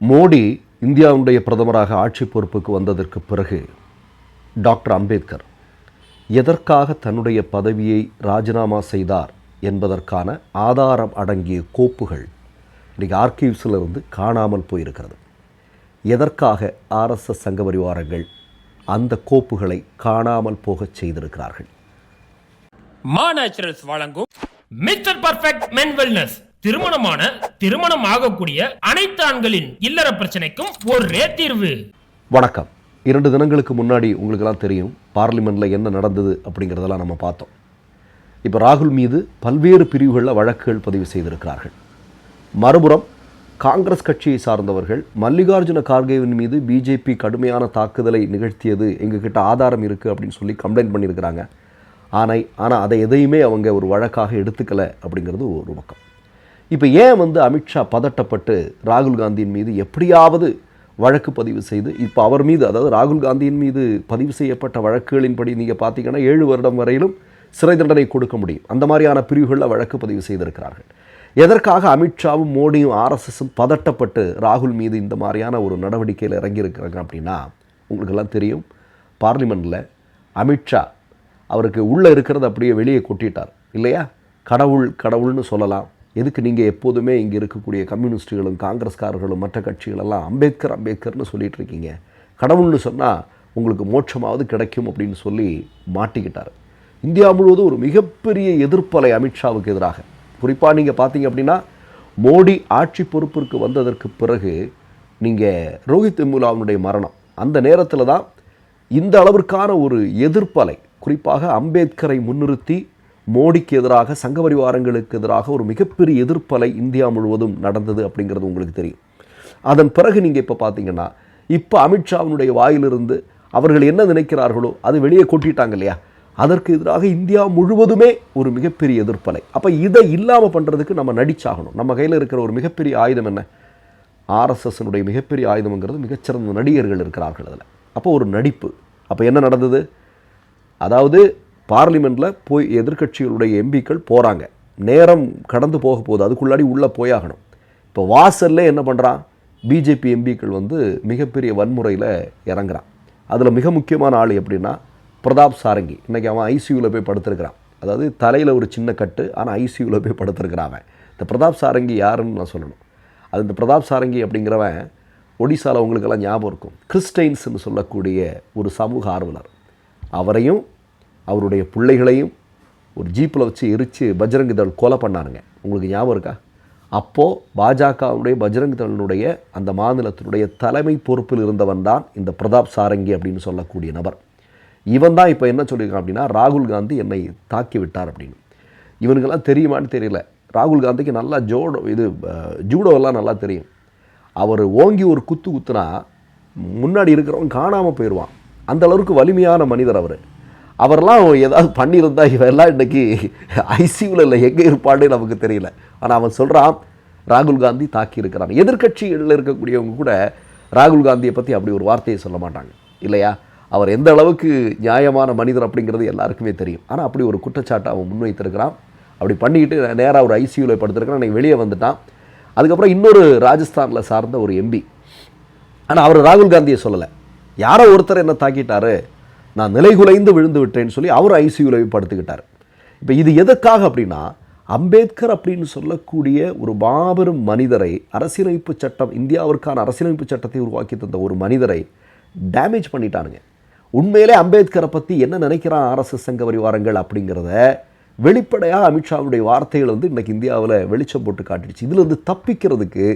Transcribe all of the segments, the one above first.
மோடி இந்தியாவுடைய பிரதமராக ஆட்சி பொறுப்புக்கு வந்ததற்கு பிறகு டாக்டர் அம்பேத்கர் எதற்காக தன்னுடைய பதவியை ராஜினாமா செய்தார் என்பதற்கான ஆதாரம் அடங்கிய கோப்புகள் இன்றைக்கி ஆர்கிவ்ஸில் இருந்து காணாமல் போயிருக்கிறது. எதற்காக ஆர்எஸ்எஸ் சங்க பரிவாரங்கள் அந்த கோப்புகளை காணாமல் போகச் செய்திருக்கிறார்கள்? மா நேச்சுரல்ஸ் வழங்கும் மிஸ்டர் பர்ஃபெக்ட் மென் வெல்னஸ் திருமணமான திருமணம் ஆகக்கூடிய அனைத்து ஆண்களின் இல்லற பிரச்சனைக்கும் ஒரே தீர்வு. வணக்கம். இரண்டு தினங்களுக்கு முன்னாடி உங்களுக்கெல்லாம் தெரியும் பார்லிமெண்ட்டில் என்ன நடந்தது அப்படிங்கிறதெல்லாம் நம்ம பார்த்தோம். இப்போ ராகுல் மீது பல்வேறு பிரிவுகளில் வழக்குகள் பதிவு செய்திருக்கிறார்கள். மறுபுறம் காங்கிரஸ் கட்சியை சார்ந்தவர்கள் மல்லிகார்ஜுன கார்கேவின் மீது பிஜேபி கடுமையான தாக்குதலை நிகழ்த்தியது எங்ககிட்ட ஆதாரம் இருக்குது அப்படின்னு சொல்லி கம்ப்ளைண்ட் பண்ணியிருக்கிறாங்க. ஆனால் ஆனால் அதை எதையுமே அவங்க ஒரு வழக்காக எடுத்துக்கலை அப்படிங்கிறது ஒரு பக்கம். இப்போ ஏன் வந்து அமித்ஷா பதட்டப்பட்டு ராகுல் காந்தியின் மீது எப்படியாவது வழக்கு பதிவு செய்து இப்போ அவர் மீது அதாவது ராகுல் காந்தியின் மீது பதிவு செய்யப்பட்ட வழக்குகளின்படி நீங்கள் பார்த்தீங்கன்னா ஏழு வருடம் வரையிலும் சிறை தண்டனை கொடுக்க முடியும். அந்த மாதிரியான பிரிவுகளில் வழக்கு பதிவு செய்திருக்கிறார்கள். எதற்காக அமித்ஷாவும் மோடியும் ஆர்எஸ்எஸும் பதட்டப்பட்டு ராகுல் மீது இந்த மாதிரியான ஒரு நடவடிக்கையில் இறங்கியிருக்கிறாங்க அப்படின்னா உங்களுக்கெல்லாம் தெரியும். பார்லிமெண்ட்டில் அமித்ஷா அவருக்கு உள்ளே இருக்கிறத அப்படியே வெளியே கொட்டிட்டார். இல்லையா? கடவுள் கடவுள்னு சொல்லலாம். எதுக்கு நீங்கள் எப்போதுமே இங்கே இருக்கக்கூடிய கம்யூனிஸ்ட்டுகளும் காங்கிரஸ்காரர்களும் மற்ற கட்சிகளெல்லாம் அம்பேத்கர் அம்பேத்கர்னு சொல்லிகிட்டு இருக்கீங்க. கடவுள்னு சொன்னால் உங்களுக்கு மோட்சமாவது கிடைக்கும் அப்படின்னு சொல்லி மாட்டிக்கிட்டார். இந்தியா முழுவதும் ஒரு மிகப்பெரிய எதிர்ப்பலை அமித்ஷாவுக்கு எதிராக. குறிப்பாக நீங்கள் பார்த்தீங்க அப்படின்னா மோடி ஆட்சி பொறுப்பிற்கு வந்ததற்கு பிறகு நீங்கள் ரோஹித் வெமுலாவினுடைய மரணம். அந்த நேரத்தில் தான் இந்த அளவிற்கான ஒரு எதிர்ப்பலை குறிப்பாக அம்பேத்கரை முன்னிறுத்தி மோடிக்கு எதிராக சங்க பரிவாரங்களுக்கு எதிராக ஒரு மிகப்பெரிய எதிர்ப்பலை இந்தியா முழுவதும் நடந்தது அப்படிங்கிறது உங்களுக்கு தெரியும். அதன் பிறகு நீங்கள் இப்போ பார்த்தீங்கன்னா இப்போ அமித்ஷாவினுடைய வாயிலிருந்து அவர்கள் என்ன நினைக்கிறார்களோ அது வெளியே கொட்டிட்டாங்க இல்லையா? அதற்கு எதிராக இந்தியா முழுவதுமே ஒரு மிகப்பெரிய எதிர்ப்பலை. அப்போ இதை இல்லாமல் பண்ணுறதுக்கு நம்ம நடிச்சாகணும். நம்ம கையில் இருக்கிற ஒரு மிகப்பெரிய ஆயுதம் என்ன? ஆர்எஸ்எஸ்னுடைய மிகப்பெரிய ஆயுதம்ங்கிறது மிகச்சிறந்த நடிகர்கள் இருக்கிறார்கள் அதில். அப்போ ஒரு நடிப்பு. அப்போ என்ன நடந்தது? அதாவது பார்லிமெண்ட்டில் போய் எதிர்க்கட்சிகளுடைய எம்பிக்கள் போகிறாங்க நேரம் கடந்து போக போகுது. அதுக்குள்ளாடி உள்ளே போயாகணும். இப்போ வாசல்ல என்ன பண்ணுறான் பிஜேபி எம்பிக்கள் வந்து மிகப்பெரிய வன்முறையில் இறங்குறான். அதில் மிக முக்கியமான ஆள் எப்படின்னா பிரதாப் சாரங்கி. இன்றைக்கி அவன் ஐசியூவில் போய் படுத்திருக்கிறான். அதாவது தலையில் ஒரு சின்ன கட்டு ஆனால் ஐசியூவில் போய் படுத்திருக்கிறான் அவன். இந்த பிரதாப் சாரங்கி யாருன்னு நான் சொல்லணும். அது இந்த பிரதாப் சாரங்கி அப்படிங்கிறவன் ஒடிசாவில் உங்களுக்கெல்லாம் ஞாபகம் இருக்கும். கிறிஸ்டைன்ஸ்னு சொல்லக்கூடிய ஒரு சமூக ஆர்வலர். அவரையும் அவருடைய பிள்ளைகளையும் ஒரு ஜீப்பில் வச்சு எரித்து பஜ்ரங் தள் கொலை பண்ணாருங்க. உங்களுக்கு ஞாபகம் இருக்கா? அப்போது பாஜகவுடைய பஜ்ரங் தளனுடைய அந்த மாநிலத்தினுடைய தலைமை பொறுப்பில் இருந்தவன் தான் இந்த பிரதாப் சாரங்கி அப்படின்னு சொல்லக்கூடிய நபர். இவன் தான் இப்போ என்ன சொல்லியிருக்கான் அப்படின்னா ராகுல் காந்தி என்னை தாக்கி விட்டார் அப்படின்னு. இவனுக்கெல்லாம் தெரியுமான்னு தெரியல. ராகுல் காந்திக்கு நல்லா ஜோடோ இது ஜூடோவெல்லாம் நல்லா தெரியும். அவர் ஓங்கி ஒரு குத்து குத்துனா முன்னாடி இருக்கிறவன் காணாமல் போயிடுவான். அந்தளவுக்கு வலிமையான மனிதர் அவர். அவரெல்லாம் ஏதாவது பண்ணியிருந்தா இவரெல்லாம் இன்றைக்கி ஐசியூவில் இல்லை எங்கே இருப்பான்னு நமக்கு தெரியல. ஆனால் அவன் சொல்கிறான் ராகுல் காந்தி தாக்கி இருக்கிறான். எதிர்க்கட்சிகளில் இருக்கக்கூடியவங்க கூட ராகுல் காந்தியை பற்றி அப்படி ஒரு வார்த்தையை சொல்ல மாட்டாங்க. இல்லையா? அவர் எந்த அளவுக்கு நியாயமான மனிதர் அப்படிங்கிறது எல்லாருக்குமே தெரியும். ஆனால் அப்படி ஒரு குற்றச்சாட்டை அவன் முன்வைத்திருக்கிறான். அப்படி பண்ணிக்கிட்டு நேராக ஒரு ஐசியூவில் படுத்திருக்கிறான் அன்றைக்கி வெளியே வந்துட்டான். அதுக்கப்புறம் இன்னொரு ராஜஸ்தானில் சார்ந்த ஒரு எம்பி. ஆனால் அவர் ராகுல் காந்தியை சொல்லலை. யாரோ ஒருத்தர் என்ன தாக்கிட்டாரு. நான் நிலைகுலைந்து விழுந்து விட்டேன்னு சொல்லி அவர் ஐசியூவில் படுத்துக்கிட்டார். இப்போ இது எதுக்காக அப்படின்னா அம்பேத்கர் அப்படின்னு சொல்லக்கூடிய ஒரு மாபெரும் மனிதரை அரசியலமைப்பு சட்டம் இந்தியாவிற்கான அரசியலமைப்பு சட்டத்தை உருவாக்கி தந்த ஒரு மனிதரை டேமேஜ் பண்ணிட்டானுங்க. உண்மையிலே அம்பேத்கரை பற்றி என்ன நினைக்கிறான் ஆர்எஸ்எஸ் சங்க பரிவாரங்கள் அப்படிங்கிறத வெளிப்படையாக அமித்ஷாவுடைய வார்த்தைகள் வந்து இன்றைக்கி இந்தியாவில் வெளிச்சம் போட்டு காட்டிடுச்சு. இதிலிருந்து தப்பிக்கிறதுக்கு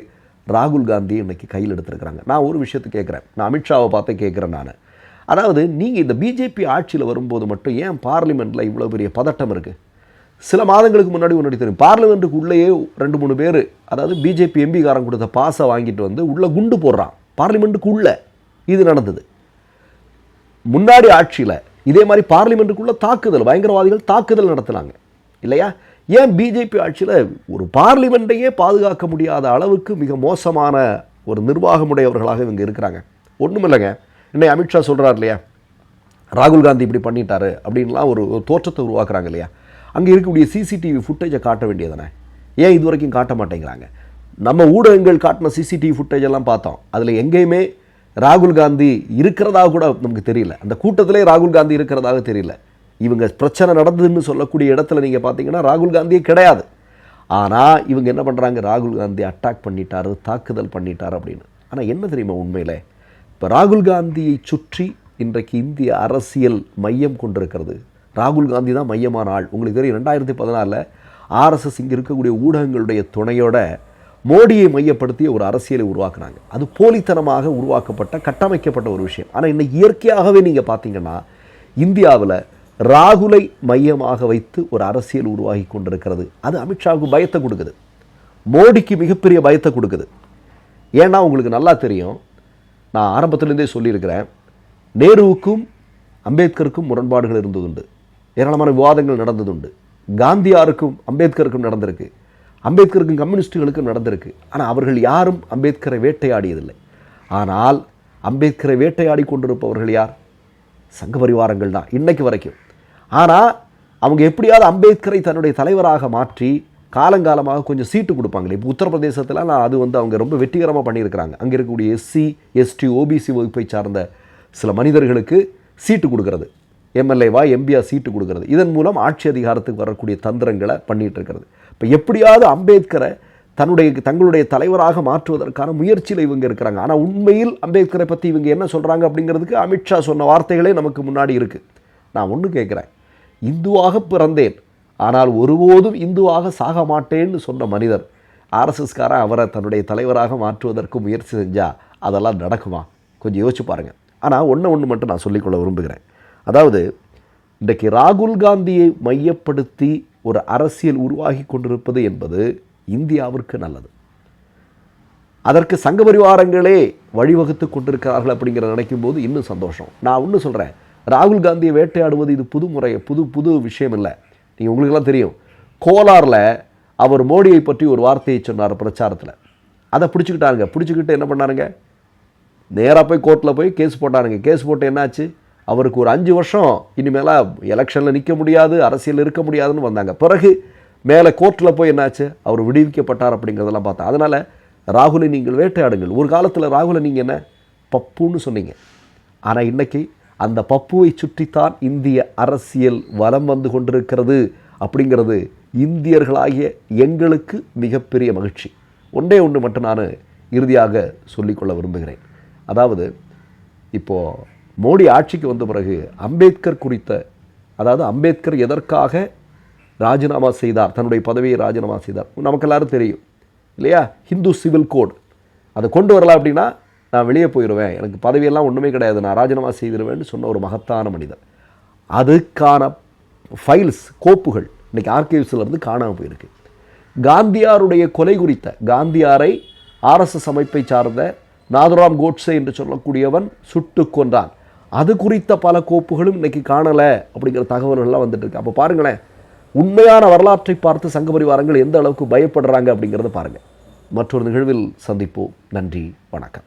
ராகுல் காந்தி இன்னைக்கு கையில் எடுத்துருக்குறாங்க. நான் ஒரு விஷயத்தை கேட்குறேன். நான் அமித்ஷாவை பார்த்து கேட்குறேன் நான். அதாவது நீங்கள் இந்த பிஜேபி ஆட்சியில் வரும்போது மட்டும் ஏன் பார்லிமெண்ட்டில் இவ்வளோ பெரிய பதட்டம் இருக்குது சில மாதங்களுக்கு முன்னாடி முன்னாடி தெரியும். பார்லிமெண்ட்டுக்கு உள்ளேயே ரெண்டு மூணு பேர் அதாவது பிஜேபி எம்பிக்காரன் கொடுத்த பாஸை வாங்கிட்டு வந்து உள்ளே குண்டு போடுறான். பார்லிமெண்ட்டுக்கு உள்ளே இது நடந்தது. முன்னாடி ஆட்சியில் இதே மாதிரி பார்லிமெண்ட்டுக்குள்ளே தாக்குதல் பயங்கரவாதிகள் தாக்குதல் நடத்தினாங்க. இல்லையா? ஏன் பிஜேபி ஆட்சியில் ஒரு பார்லிமெண்ட்டையே பாதுகாக்க முடியாத அளவுக்கு மிக மோசமான ஒரு நிர்வாகமுடையவர்களாக இவங்க இருக்கிறாங்க? ஒன்றும் இல்லைங்க இன்னைக்கு அமித்ஷா சொல்கிறார் இல்லையா? ராகுல் காந்தி இப்படி பண்ணிட்டாரு அப்படின்லாம் ஒரு தோற்றத்தை உருவாக்குறாங்க இல்லையா? அங்கே இருக்கக்கூடிய சிசிடிவி ஃபுட்டேஜை காட்ட வேண்டியதானே ஏன் இது வரைக்கும் காட்ட மாட்டேங்கிறாங்க? நம்ம ஊடகங்கள் காட்டின சிசிடிவி ஃபுட்டேஜ் எல்லாம் பார்த்தோம். அதில் எங்கேயுமே ராகுல் காந்தி இருக்கிறதா கூட நமக்கு தெரியல. அந்த கூட்டத்திலே ராகுல் காந்தி இருக்கிறதாக தெரியல. இவங்க பிரச்சனை நடந்ததுன்னு சொல்லக்கூடிய இடத்துல நீங்கள் பார்த்தீங்கன்னா ராகுல் காந்தியே கிடையாது. ஆனால் இவங்க என்ன பண்ணுறாங்க ராகுல் காந்தி அட்டாக் பண்ணிட்டாரு தாக்குதல் பண்ணிட்டார் அப்படின்னு. ஆனால் என்ன தெரியுமா உண்மையிலே? இப்போ ராகுல் காந்தியை சுற்றி இன்றைக்கு இந்திய அரசியல் மையம் கொண்டிருக்கிறது. ராகுல் காந்தி தான் மையமான ஆள். உங்களுக்கு தெரியும் ரெண்டாயிரத்தி பதினாலில் ஆர்எஸ்எஸ் இங்கே இருக்கக்கூடிய ஊடகங்களுடைய துணையோட மோடியை மையப்படுத்திய ஒரு அரசியலை உருவாக்குனாங்க. அது போலித்தனமாக உருவாக்கப்பட்ட கட்டமைக்கப்பட்ட ஒரு விஷயம். ஆனால் இன்னைக்கு இயற்கையாகவே நீங்கள் பார்த்தீங்கன்னா இந்தியாவில் ராகுலை மையமாக வைத்து ஒரு அரசியல் உருவாகி கொண்டிருக்கிறது. அது அமித்ஷாவுக்கு பயத்தை கொடுக்குது. மோடிக்கு மிகப்பெரிய பயத்தை கொடுக்குது. ஏன்னா உங்களுக்கு நல்லா தெரியும் நான் ஆரம்பத்திலேருந்தே சொல்லியிருக்கிறேன் நேருவுக்கும் அம்பேத்கருக்கும் முரண்பாடுகள் இருந்ததுண்டு. ஏராளமான விவாதங்கள் நடந்ததுண்டு. காந்தியாருக்கும் அம்பேத்கருக்கும் நடந்திருக்கு. அம்பேத்கருக்கும் கம்யூனிஸ்டுகளுக்கும் நடந்திருக்கு. ஆனால் அவர்கள் யாரும் அம்பேத்கரை வேட்டையாடியதில்லை. ஆனால் அம்பேத்கரை வேட்டையாடி கொண்டிருப்பவர்கள் யார்? சங்க பரிவாரங்கள் தான் இன்றைக்கு வரைக்கும். ஆனால் அவங்க எப்படியாவது அம்பேத்கரை தன்னுடைய தலைவராக மாற்றி காலங்காலமாக கொஞ்சம் சீட்டு கொடுப்பாங்களே. இப்போ உத்தரப்பிரதேசத்தில் நான் அது வந்து அவங்க ரொம்ப வெற்றிகரமாக பண்ணியிருக்கிறாங்க. அங்கே இருக்கக்கூடிய எஸ்சி எஸ்டி ஓபிசி வகுப்பை சார்ந்த சில மனிதர்களுக்கு சீட்டு கொடுக்கறது. எம்எல்ஏவா எம்பியா சீட்டு கொடுக்கறது. இதன் மூலம் ஆட்சி அதிகாரத்துக்கு வரக்கூடிய தந்திரங்களை பண்ணிகிட்டு இருக்கிறது இப்போ எப்படியாவது அம்பேத்கரை தன்னுடைய தங்களுடைய தலைவராக மாற்றுவதற்கான முயற்சியில் இவங்க இருக்கிறாங்க. ஆனால் உண்மையில் அம்பேத்கரை பற்றி இவங்க என்ன சொல்கிறாங்க அப்படிங்கிறதுக்கு அமித்ஷா சொன்ன வார்த்தைகளே நமக்கு முன்னாடி இருக்குது நான் ஒன்று கேட்குறேன் இந்துவாக பிறந்தேன். ஆனால் ஒருபோதும் இந்துவாக சாக மாட்டேன்னு சொன்ன மனிதர் ஆர்எஸ்எஸ்காரன் அவரை தன்னுடைய தலைவராக மாற்றுவதற்கு முயற்சி செஞ்சால் அதெல்லாம் நடக்குமா? கொஞ்சம் யோசிச்சு பாருங்கள் ஆனால் ஒன்று ஒன்று மட்டும் நான் சொல்லிக்கொள்ள விரும்புகிறேன். அதாவது இன்றைக்கு ராகுல் காந்தியை மையப்படுத்தி ஒரு அரசியல் உருவாகி கொண்டிருப்பது என்பது இந்தியாவிற்கு நல்லது. அதற்கு சங்க பரிவாரங்களே வழிவகுத்து கொண்டிருக்கிறார்கள் அப்படிங்கிற நினைக்கும் போது இன்னும் சந்தோஷம். நான் ஒன்று சொல்கிறேன் ராகுல் காந்தியை வேட்டையாடுவது இது புது முறை புது புது விஷயம் இல்லை நீங்கள் உங்களுக்கெல்லாம் தெரியும். கோலாரில் அவர் மோடியை பற்றி ஒரு வார்த்தையை சொன்னார் பிரச்சாரத்தில். அதை பிடிச்சிக்கிட்டாருங்க. பிடிச்சிக்கிட்டு என்ன பண்ணாருங்க? நேராக போய் கோர்ட்டில் போய் கேஸ் போட்டாருங்க. கேஸ் போட்டு என்னாச்சு? அவருக்கு ஒரு அஞ்சு வருஷம். இனிமேலாக எலெக்ஷனில் நிற்க முடியாது அரசியல் இருக்க முடியாதுன்னு வந்தாங்க. பிறகு மேலே கோர்ட்டில் போய் என்னாச்சு? அவர் விடுவிக்கப்பட்டார் அப்படிங்கிறதெல்லாம் பார்த்தேன் அதனால் ராகுலை நீங்கள் வேட்டையாடுங்கள். ஒரு காலத்தில் ராகுலை நீங்கள் என்ன? பப்புன்னு சொன்னீங்க. ஆனால் இன்றைக்கி அந்த பப்புவை சுற்றித்தான் இந்திய அரசியல் வலம் வந்து கொண்டிருக்கிறது அப்படிங்கிறது இந்தியர்களாகிய எங்களுக்கு மிகப்பெரிய மகிழ்ச்சி. ஒன்றே ஒன்று மட்டும் நான் இறுதியாக சொல்லிக்கொள்ள விரும்புகிறேன். அதாவது இப்போது மோடி ஆட்சிக்கு வந்த பிறகு அம்பேத்கர் குறித்த அதாவது அம்பேத்கர் எதற்காக ராஜினாமா செய்தார் தன்னுடைய பதவியை ராஜினாமா செய்தார் நமக்கு எல்லாரும் தெரியும் இல்லையா? Hindu civil code. அதை கொண்டு வரலாம் அப்படின்னா நான் வெளியே போயிடுவேன் எனக்கு பதவியெல்லாம் ஒன்றுமே கிடையாது. நான் ராஜினாமா செய்திருவேன்னு சொன்ன ஒரு மகத்தான மனிதர் அதுக்கான ஃபைல்ஸ் கோப்புகள் இன்றைக்கி ஆர்கைவ்ஸில் காணாமல் போயிருக்கு. காந்தியாருடைய கொலை குறித்த காந்தியாரை ஆர்எஸ்எஸ் அமைப்பை சார்ந்த நாதுராம் கோட்ஸே என்று சொல்லக்கூடியவன் சுட்டு கொன்றான். அது குறித்த பல கோப்புகளும் இன்றைக்கி காணலை அப்படிங்கிற தகவல்கள்லாம் வந்துட்டுருக்கு அப்போ பாருங்களேன் உண்மையான வரலாற்றை பார்த்து சங்க பரிவாரங்கள் எந்த அளவுக்கு பயப்படுறாங்க அப்படிங்கிறத பாருங்கள் மற்றொரு நிகழ்வில் சந்திப்போம். நன்றி வணக்கம்.